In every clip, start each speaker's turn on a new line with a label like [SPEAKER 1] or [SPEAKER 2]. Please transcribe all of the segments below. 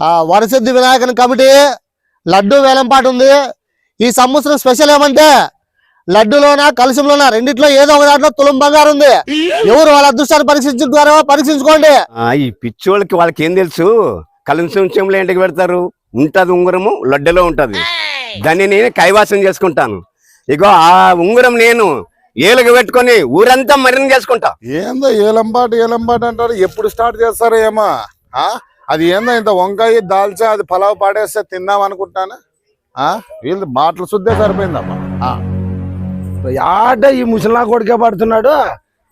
[SPEAKER 1] ఆ వరసిద్ధి వినాయకుని కమిటీ లడ్డు వేలంపాట ఉంది. ఈ సంవత్సరం స్పెషల్ ఏమంటే లడ్డులోన కలుషంలోన రెండిట్లో ఏదో ఒక దాంట్లో తులం బంగారు ఉంది. ఎవరు వాళ్ళ అదృష్టాన్ని పరీక్షించుకుంటారో పరీక్షించుకోండి.
[SPEAKER 2] ఆ, ఈ పిచ్చోళ్ళకి వాళ్ళకి ఏం తెలుసు కలంసంలో ఇంటికి పెడతారు? ఉంటది ఉంగరము లడ్డలో ఉంటది. దాన్ని నేను కైవాసం చేసుకుంటాను. ఇగో ఆ ఉంగరం నేను ఏలుగు పెట్టుకొని ఊరంతా మరిన చేసుకుంటా.
[SPEAKER 3] ఏందో ఏలంపాట ఏలంపాట అంటారు. ఎప్పుడు స్టార్ట్ చేస్తారో ఏమో ఆ? అది ఏందో ఇంత వంకాయ దాల్చా అది పలావ్ పాడేస్తే తిందాం అనుకుంటాను? ఆ? వీళ్ళు మాటలు శుద్ధే సరిపోయిందమ్మా. ఆ.
[SPEAKER 4] ఆట ఈ ముసలా కొడుకే పడుతున్నాడు?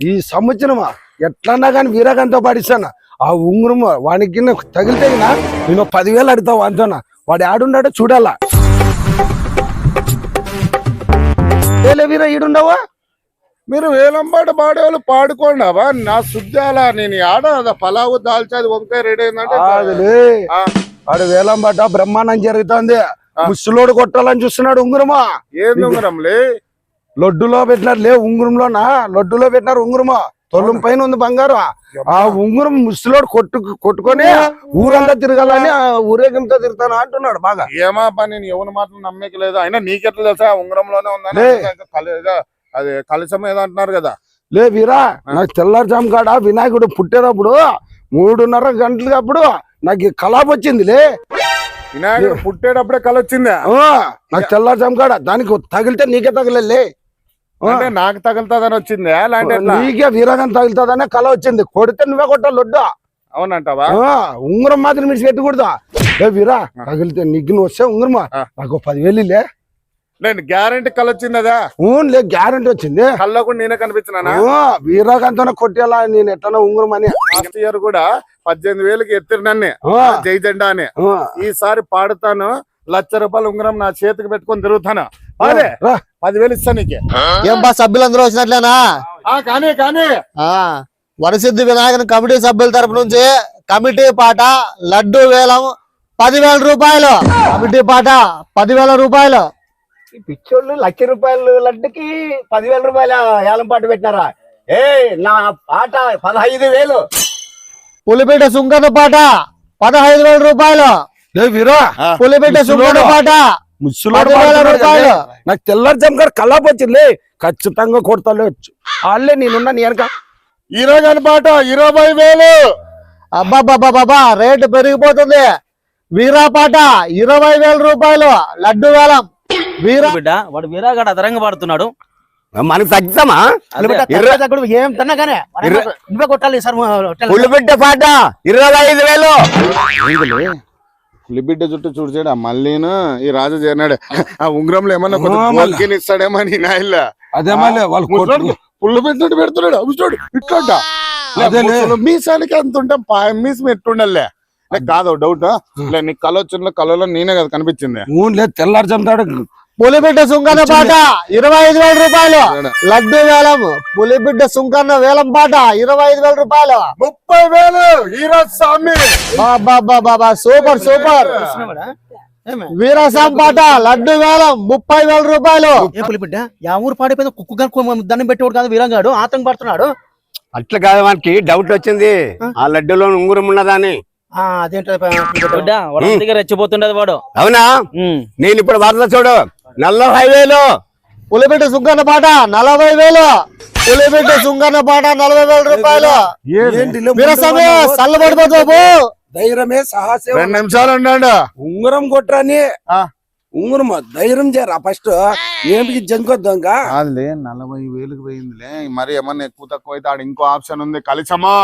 [SPEAKER 4] ఈ సంవత్సరమా ఎట్లన్నా కానీ వీరగంతో పడిస్తాను? ఆ ఉంగురం వానికి గిన్నె తగిలితే నేను పదివేలు అడుగుతావు అంతనా? వాడు ఆడున్నాడో చూడాలా? వీరా ఈడుండవా?
[SPEAKER 3] మీరు వేలంపాట పాడేవాళ్ళు పాడుకోండి నా శుద్ధి అలా నేను ఆడ పలావు దాల్చాది వంకాయ రెడీ అయిందంటే
[SPEAKER 4] ఆదులే.
[SPEAKER 3] ఆ.
[SPEAKER 4] వాడు వేలం పడ్డ బ్రహ్మాండం జరుగుతుంది. ముసలోడు కొట్టాలని చూస్తున్నాడు ఉంగురమా.
[SPEAKER 3] ఏంది ఉంగరంలే?
[SPEAKER 4] లడ్డులో పెట్టినారు. లే ఉంగురంలోనా? లడ్డులో పెట్టినారు ఉంగురమా. తొలం పైన ఉంది బంగారం. ఆ ఉంగురం ముసలోడు కొట్టు కొట్టుకొని ఊరంతా తిరగాలని ఊరేగింపుతో తిరుగుతాను అంటున్నాడు బాగా.
[SPEAKER 3] ఏమా పని నేను ఎవరి మాటలు నమ్మకం లేదు. అయినా నీకెట్లా తెలుసా? ఉంగరంలోనే ఉందని
[SPEAKER 4] లే.
[SPEAKER 3] అది కలిసం ఏదో అంటున్నారు కదా.
[SPEAKER 4] లే వీరా నాకు తెల్లారుజాము కాడ వినాయకుడు పుట్టేటప్పుడు మూడున్నర గంటలకి అప్పుడు నాకు ఈ కలాప వచ్చింది లే.
[SPEAKER 3] వినాయకుడు పుట్టేటప్పుడే కల వచ్చిందా?
[SPEAKER 4] ఆ, నాకు తెల్లారుజాము కాడ దానికి తగిలితే నీకే తగిలే
[SPEAKER 3] అంటే నాకు తగులుతుందని వచ్చిందా?
[SPEAKER 4] నీకే వీరగం తగులుతుందనే కళ వచ్చింది. కొడితే నువ్వే కొట్టాలి లొడ్డు.
[SPEAKER 3] అవునంటావా?
[SPEAKER 4] ఉంగరం మాత్రం మిడిచి పెట్టకూడదా ఏ వీరా తగిలితే నీకు నువ్వు వస్తే ఉంగరమా. నాకు పదివేలు లే
[SPEAKER 3] నేను గ్యారంటీ కల వచ్చిందదా?
[SPEAKER 4] ఊన్ లే గ్యారంటీ వచ్చింది.
[SPEAKER 3] కల్లో కూడా నేనే కనిపించినానా?
[SPEAKER 4] వీరాగంతోనే కొట్టేలా నేను ఎట్లన్నా ఉంగరం అని
[SPEAKER 3] లాస్ట్ ఇయర్ కూడా పద్దెనిమిది వేలకి ఎత్తిరు నన్ను.
[SPEAKER 4] ఆ,
[SPEAKER 3] జై జెండా అని. ఈసారి పాడుతాను లక్ష రూపాయల ఉంగరం నా చేతికి పెట్టుకొని తిరుగుతాను. అదే. పదివేలు ఇస్తాను నీకు.
[SPEAKER 1] ఏం బా సభ్యులందరూ వచ్చినట్లేనా?
[SPEAKER 3] ఆ కానీ కానీ.
[SPEAKER 1] ఆ వరసిద్ధి వినాయకుని కమిటీ సభ్యుల తరపు నుంచి కమిటీ పాట లడ్డు వేలం పదివేల రూపాయలు. కమిటీ పాట పదివేల రూపాయలు.
[SPEAKER 2] పిచ్చోళ్ళు లక్ష రూపాయలు లడ్డుకి పదివేల రూపాయల ఏలం పాట పెట్టినారా? ఏ నా పాట పదహైదు వేలు.
[SPEAKER 1] పులిపేట సుంకన్న పాట పదహైదు వేల రూపాయలు.
[SPEAKER 4] లే వీరా
[SPEAKER 1] పులిపేట సుంకన్న పాట రూపాయలు.
[SPEAKER 4] నాకు తెల్లారుజాము కాడ కలాప వచ్చింది. ఖచ్చితంగా కొడతాలే వచ్చు వాళ్ళే నేనున్నా నీ వెనక
[SPEAKER 3] ఇరవై పాట ఇరవై వేలు.
[SPEAKER 1] అబ్బాబ్బాబ్బా రేటు పెరిగిపోతుంది. వీరా పాట ఇరవై వేల రూపాయలు లడ్డు వేలం. వీరా
[SPEAKER 5] బిడ్డ వాడు వీరాగాడు అదరంగా పాడుతున్నాడు.
[SPEAKER 2] మనకు తగ్గుతామా
[SPEAKER 5] ఏం తిన్నా కానీ
[SPEAKER 2] ఇర్ర-
[SPEAKER 5] నువ్వే కొట్టాలి సార్
[SPEAKER 2] పులిబిడ్డ పాట ఇరవై ఐదు వేలు.
[SPEAKER 3] పులిబిడ్డ చుట్టూ చూడు చేయడా మళ్ళీను ఈ రాజు చేరినాడు. ఆ ఉంగరంలో ఏమన్నా కొంచెం ఇస్తాడేమో నీ నాయన.
[SPEAKER 4] అదే మళ్ళీ వాళ్ళు కొట్టు
[SPEAKER 3] పుల్లు పెట్టినట్టు పెడుతున్నాడు. అవి చూడు ఇట్లంట
[SPEAKER 4] అదేలే.
[SPEAKER 3] మీసానికి అంత ఉంటాం మీసం ఎట్టుండలే. కాదు డౌట్ లే నీ కళ వచ్చిన కళలో నేనే కదా కనిపించింది.
[SPEAKER 4] తెల్లారుజాము కాడ
[SPEAKER 1] పులిబిడ్డ సుంకన్న పాట ఇరవై ఐదు వేల రూపాయలు. లడ్డు వేలం పులిబిడ్డ సుంకన్న వేలం పాట ఇరవై ఐదు వేల రూపాయలు.
[SPEAKER 3] ముప్పై వేలు ఈరోజు స్వామి
[SPEAKER 1] బాబా సూపర్ సూపర్. వీరసాం పాట లడ్డు వేలం ముప్పై వేల రూపాయలు.
[SPEAKER 5] ఏ పులి బిడ్డ యా ఊరు పాడిపోయింది కుక్కు గారు దండం పెట్టేవాడు కాదు వీరంగాడు ఆతంక పడుతున్నాడు.
[SPEAKER 2] అట్లా కాదు మనకి డౌట్ వచ్చింది. ఆ? లడ్డులో ఉంగురం ఉన్నదా అని
[SPEAKER 5] ఆ, అదేంటో రెచ్చిపోతుండదు వాడు.
[SPEAKER 2] అవునా. నేను ఇప్పుడు వరద చూడు. నలభై వేలు
[SPEAKER 1] పులిబిడ్డ సుంకన్న పాట నలభై వేలు పులిబిడ్డ సుంకన్న పాట నలభై వేల రూపాయలు చల్లబడిపోతావు
[SPEAKER 4] ధైర్యమే సాహసం
[SPEAKER 3] రెండు నిమిషాలు ఉన్నాడు
[SPEAKER 4] ఉంగరం కొట్టరాని.
[SPEAKER 3] ఆ.
[SPEAKER 4] ఉంగరం ధైర్యం చేయరా ఫస్ట్? ఏమికి జంకొద్దాంక
[SPEAKER 3] కాదులే నలభై వేలకు పోయిందిలే. మరి ఏమన్నా ఎక్కువ తక్కువ అయితే ఆడ ఇంకో ఆప్షన్ ఉంది కలిసమా?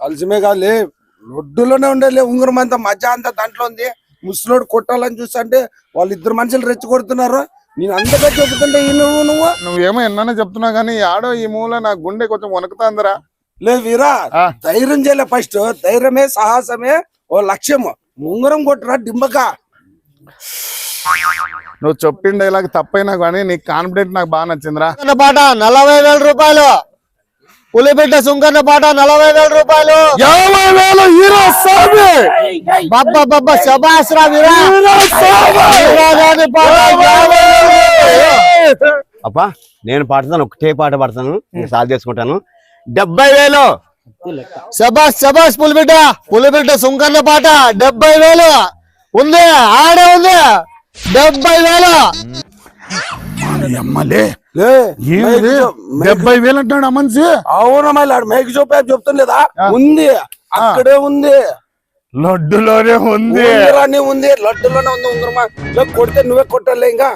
[SPEAKER 4] కలిసిమే కాదులే. లొడ్డులోనే ఉండేలే ఉంగరం అంతా మజా అంతా దాంట్లో ఉంది. ముసలోడు కొట్టాలని చూస్తుంటే వాళ్ళు ఇద్దరు మనుషులు రెచ్చి కొడుతున్నారు నేను అంతగా చెబుతుంటే ఈ నువ్వు నువ్వు?
[SPEAKER 3] నువ్వేమో ఎన్న చెప్తున్నావు కానీ ఆడో ఈ మూల నా గుండె కొంచెం వణుకుతాందిరా.
[SPEAKER 4] లే వీరా. ధైర్యం చేయలే ఫస్ట్ ధైర్యమే సాహసమే ఓ లక్ష్యము. ఉంగరం కొట్టరా డింబక.
[SPEAKER 3] నువ్వు చెప్పిండే ఇలాగ తప్పైనా కానీ నీ కాన్ఫిడెంట్ నాకు బాగా నచ్చిందిరా.
[SPEAKER 1] పాట నలభై వేల రూపాయలు. పులిబిడ్డ సుంకన్న పాట నలభై వేల రూపాయలు.
[SPEAKER 3] యాభై వేలు హీరో స్వామి
[SPEAKER 1] బబ్బా బబ్బా శబాస్.
[SPEAKER 2] అబ్బా నేను పాడతాను ఒకటే పాట పాడతాను నేను సాల్వ్ చేసుకుంటాను. డెబ్బై వేలు.
[SPEAKER 1] శబాష్ శబాష్ పులిబిడ్డ పులిబిడ్డ సుంకన్న పాట డెబ్బై వేలు. ఉంది ఆడే ఉంది. డెబ్బై వేలు.
[SPEAKER 3] అమ్మలే? డెబ్బై వేలు అంటున్నాడు ఆ మనిషి.
[SPEAKER 4] అవునా మళ్ళీ ఆడు మైకి చూపే చెప్తుండేదా? ఉంది. అక్కడే ఉంది.
[SPEAKER 3] లడ్డులోనే ఉంది.
[SPEAKER 4] ఉంది లడ్డులోనే ఉంది ఉంగరమా. లే, కొడితే నువ్వే కొట్టాలి ఇంకా.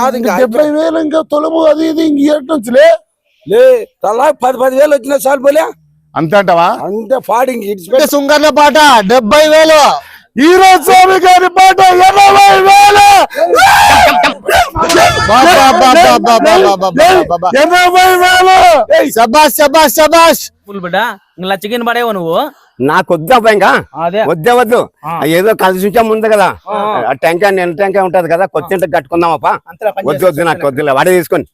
[SPEAKER 4] కాదు ఇంకా.
[SPEAKER 3] డెబ్బై వేలు ఇంకా తొలము అది ఇది ఇంక ఏటి నుంచిలే
[SPEAKER 4] లే. తలా పది పది వేలు వచ్చినా చాలు పోలే.
[SPEAKER 3] అంతే అంటావా?
[SPEAKER 4] అంతే పాడి ఇంక ఇడిచిపెట్టి
[SPEAKER 1] సుంకన్న పాట డెబ్బై వేలు.
[SPEAKER 3] ఈరోజు స్వామి గారి పాట ఎనభై వేలు.
[SPEAKER 6] బిడ్డ. చికెన్ పడేవో నువ్వు?
[SPEAKER 2] నాకు వద్దు అబ్బాయి ఇంకా వద్దే వద్దు. ఏదో కలిసి ఉంచాం ఉంది కదా. ఆ టెంకాయ నేను టెంకాయ ఉంటది కదా కొత్త కట్టుకుందామప్ప.
[SPEAKER 6] అంతేనా పని
[SPEAKER 2] వద్దు వద్దు నాకు వద్దులే వాడే తీసుకొని.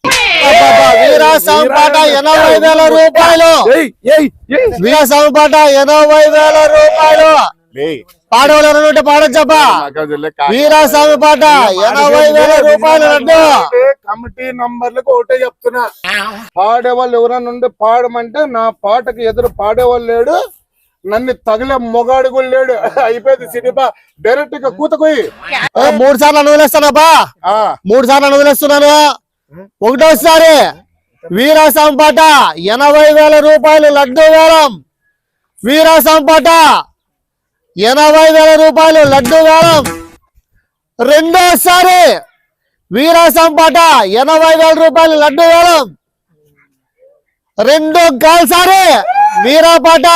[SPEAKER 1] బాబా, వీరాస్వామి పాట ఎనభై వేల రూపాయలు.
[SPEAKER 4] ఏయ్, ఏయ్, ఏయ్.
[SPEAKER 1] వీరాస్వామి పాట ఎనభై వేల రూపాయలు. పాడవలు ఉంటే పాడొచ్చబ్బా. వీరాస్వామి పాట ఎనభై వేల రూపాయలు లడ్డు.
[SPEAKER 3] కమిటీ నంబర్లకు ఒకటే చెప్తున్నా. పాడేవాళ్ళు ఎవరైనా ఉండి పాడమంటే నా పాటకి ఎదురు పాడేవాళ్ళు లేడు. నన్ను తగిలే మొగాడు కూడా లేడు. అయిపోయింది సినిమా. డైరెక్ట్గా కూతకోయి
[SPEAKER 1] మూడు సార్లు అనువదిస్తానబ్బా
[SPEAKER 3] ఆ.
[SPEAKER 1] మూడు సార్లు అనువదిస్తున్నాను ఒకటోసారి వీరాస్వామి పాట ఎనభై వేల రూపాయలు లడ్డు వేలం. వీరాస్వామి పాట ఎనభై వేల రూపాయలు లడ్డు వేలం. రెండోసారి వీరాస్వామి పాట ఎనభై వేల రూపాయలు లడ్డు వేలం. రెండు కాల్సారి వీరా పాట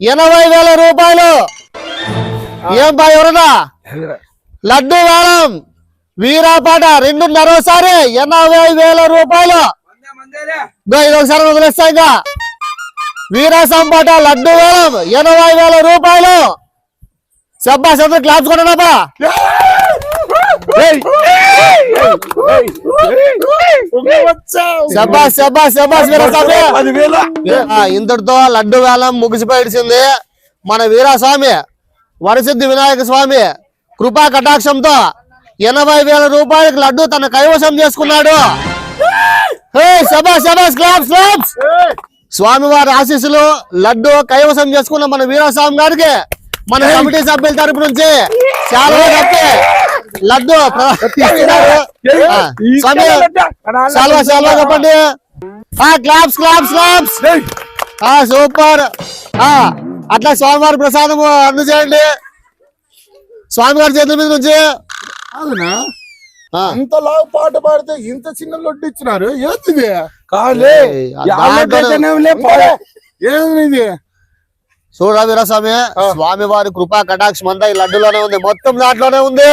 [SPEAKER 1] ఎనభై వేల రూపాయలు. ఏం బా ఎవరన్నా? లడ్డు వేలం. వీరాపాట రెండున్నరోసారి ఎనభై వేల రూపాయలు. ఇదొకసారి వదిలేస్తా ఇంకా. వీరాసంపాట లడ్డు వేలం ఎనభై వేల రూపాయలు. సబ్బా సబ్బా క్లాప్స్ ఆ, ఇంతటితో లడ్డు వేలం ముగిసిపోయింది మన వీరాస్వామి వరసిద్ధి వినాయక స్వామి కృపా కటాక్షంతో ఎనభై వేల రూపాయలకు లడ్డు తన కైవసం చేసుకున్నాడు. క్లాప్స్ స్వామివారి ఆశీస్సులు లడ్డు కైవసం చేసుకున్న మన వీరాస్వామి గారికి మన కమిటీ సభ్యుల తరపు నుంచి చాలా లడ్డు చాలా చాలా చెప్పండి. ఆ క్లాప్స్ క్లాప్స్ క్లాప్స్. ఆ సూపర్. ఆ అట్లా స్వామివారి ప్రసాదం అందజేయండి. స్వామివారి చేతుల మీద నుంచి.
[SPEAKER 3] అవునా? అంత లావు పాట పాడితే ఇంత చిన్న లొడ్డు ఇచ్చినారు? ఏంది
[SPEAKER 4] కాలే
[SPEAKER 1] ఆ
[SPEAKER 4] యాళ్ళకైతేనేంలే, పోలే.
[SPEAKER 3] ఏంది ఇది
[SPEAKER 1] చూడరా వీరస్వామి స్వామివారి కృపా కటాక్షం అంతా ఈ లడ్డులోనే ఉంది మొత్తం దాంట్లోనే ఉంది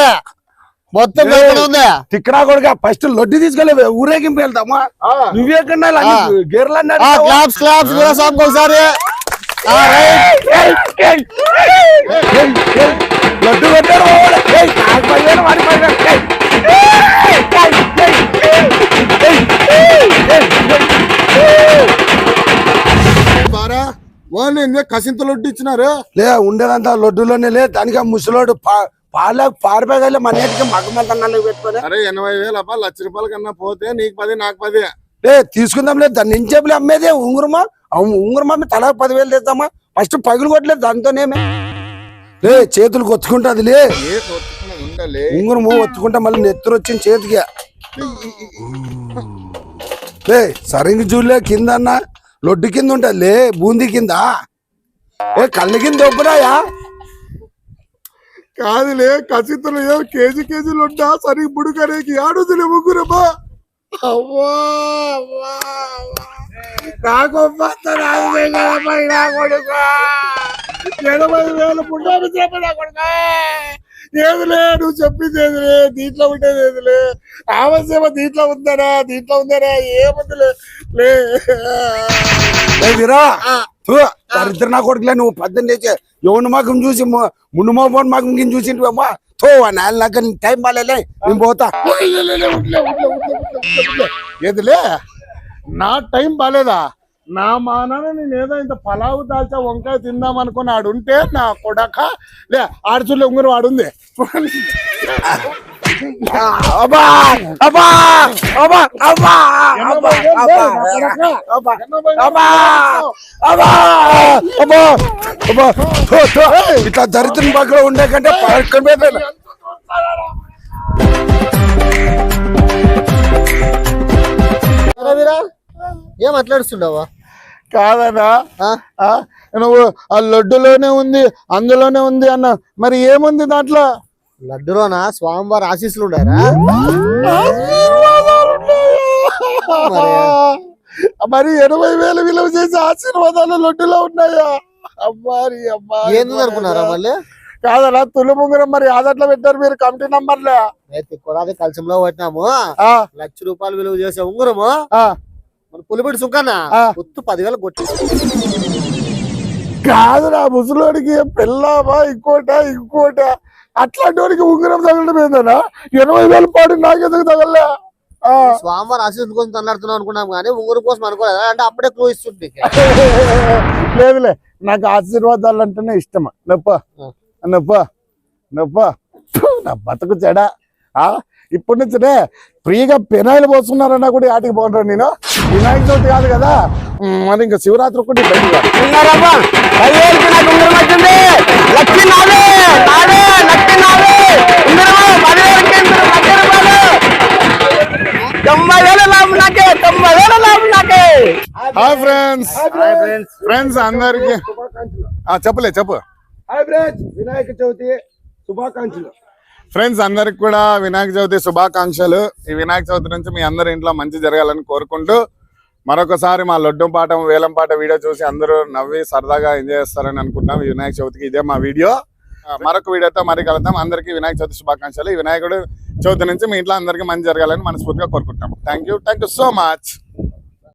[SPEAKER 1] మొత్తం దాంట్లోనే ఉంది
[SPEAKER 4] తిక్కరా కొడుక ఫస్ట్ లొడ్డు తీసుకెళ్ళి ఊరేగింపు వెళ్తామా నువ్వే కన్నా
[SPEAKER 1] క్లాప్స్ వీరస్వామికి ఒకసారి.
[SPEAKER 4] లడ్డు.
[SPEAKER 3] వాళ్ళు కసింత లొడ్డు ఇచ్చినారు?
[SPEAKER 4] లే ఉండేదంతా లొడ్డులోనే లే దానికి ముసలోడు పా- పాల పారిపోగలే మన ఇంటికి మగమంతన్నాళ్ళు పెట్టుకొని
[SPEAKER 3] అరే ఎనభై వేలు అబ్బా లక్ష రూపాయల కన్నా పోతే నీకు పది నాకు పది.
[SPEAKER 4] లే తీసుకుందాం లేదు దాన్ని ఇంచేపులే అమ్మేదే ఉంగురమా. ఉంగురమా తలా పదివేలు తెద్దామా? ఫస్ట్ పగులు కొట్టలేదు దాంతోనేమే లే చేతులు కొత్తుకుంటది లే. ఉంగురము ఒత్తుకుంటా మళ్ళీ నెత్తురు వచ్చింది చేతికి. లే సరింగి చూడలే కింద అన్న లొడ్డు కింద ఉంటది. లే బూందీ కింద. ఏ కళ్ళ కింద ఒప్పురాయా
[SPEAKER 3] కాదులే కసింతలు ఏ కేజీ కేజీ లొడ్డా? సరి బుడుకనేకి ఆడుదులే ముగ్గురమ్మా అవ్వా నాకు ఎనభై వేల పుట్టాను చెప్పి నా కొడుకు. ఏదిలే నువ్వు చెప్పింది ఏదిలే దీంట్లో ఉండేది ఏదిలే ఆవశ్యమ దీంట్లో ఉందనా దీంట్లో ఉందనా ఏముందిలే లే
[SPEAKER 4] ఏ వీరా ఫు, దరిద్ర నా కొడుకులే నువ్వు పద్దెనిమిది ఎవరి మగం చూసి ము- ముందు మోపని మగం కింద చూసింటివమ్మా తో ఆ నాన్న నాకు టైం బాగాలే నేను పోతా
[SPEAKER 3] ఏదిలే నా టైం బాలేదా నా మానాన నేను ఏదో ఇంత పలావు దాల్చా వంకాయ తిందాం అనుకుని ఆడుంటే నా కొడక లే ఆడచుళ్ళ ఉంగరం ఆడుంది
[SPEAKER 4] ఇట్లా దరిద్రం పక్కన ఉండే కంటే పక్కన
[SPEAKER 1] ఏం అట్లాడుస్తుండవా
[SPEAKER 3] కాదనా ఆ, నువ్వు ఆ లడ్డులోనే ఉంది అందులోనే ఉంది అన్న. మరి ఏముంది దాంట్లో?
[SPEAKER 1] లడ్డులోన? స్వామివారి ఆశీస్సులు ఉండారా
[SPEAKER 3] మరి? ఎనభై వేలు విలువ చేసే ఆశీర్వాదాలు లడ్డులో ఉన్నాయా? అమ్మారి అమ్మా
[SPEAKER 1] ఏంది అనుకున్నారా మళ్ళీ?
[SPEAKER 3] కాదనా తులు ముంగురం మరి ఆదట్లో పెట్టారు మీరు కమిటీ నంబర్లే.
[SPEAKER 1] అయితే కొడాది కలసంలో పట్టినాము. లక్ష రూపాయలు విలువ చేసే ఉంగురము. పులిపిడి. గుత్తు పదివేలు కొట్టి.
[SPEAKER 3] కాదురా ముసలోడికి పెళ్ళామా ఇంకోట ఇంకోట? అట్లాంటి వాడికి ఉంగరం తగలడం ఏందనా ఎనభై వేల పాటు నాకెందుకు తగలే ఆ,
[SPEAKER 1] స్వామివారి ఆశీస్సుల కోసం తన్నాడుతున్నాం అనుకున్నాం కానీ ఉంగురం కోసం అనుకోలేదు? అంటే అప్పుడే క్లూ ఇస్తుంది.
[SPEAKER 3] లేదులే నాకు ఆశీర్వాదాలు అంటేనే ఇష్టం. నొప్ప నొప్ప నొప్ప. నా బతుకు చెడ. ఆ ఇప్పటి నుంచినే ఫ్రీగా పెనాయిల్ పోస్తున్నారన్నా కూడా ఆటికి పోంటాను నేను? వినాయక చవితి కాదు కదా. మరి ఇంకా శివరాత్రి కూడా హాయ్ ఫ్రెండ్స్ ఫ్రెండ్స్ అందరికి. చెప్పలే చెప్పు.
[SPEAKER 4] హాయ్ వినాయక చవితి శుభాకాంక్షలు.
[SPEAKER 3] ఫ్రెండ్స్ అందరికి కూడా వినాయక చవితి శుభాకాంక్షలు. ఈ వినాయక చవితి నుంచి మీ అందరి ఇంట్లో మంచి జరగాలని కోరుకుంటూ మరొకసారి మా లడ్డు పాట వేలం పాట వీడియో చూసి అందరూ నవ్వి సరదాగా ఎంజాయ్ చేస్తారని అనుకుంటున్నాం. ఈ వినాయక చవితికి ఇదే మా వీడియో. మరొక వీడియోతో మరి కలుద్దాం. అందరికీ వినాయక చవితి శుభాకాంక్షలు. ఈ వినాయకుడు చవితి నుంచి మీ ఇంట్లో అందరికీ మంచి జరగాలని మనస్ఫూర్తిగా కోరుకుంటాం thank you thank you so much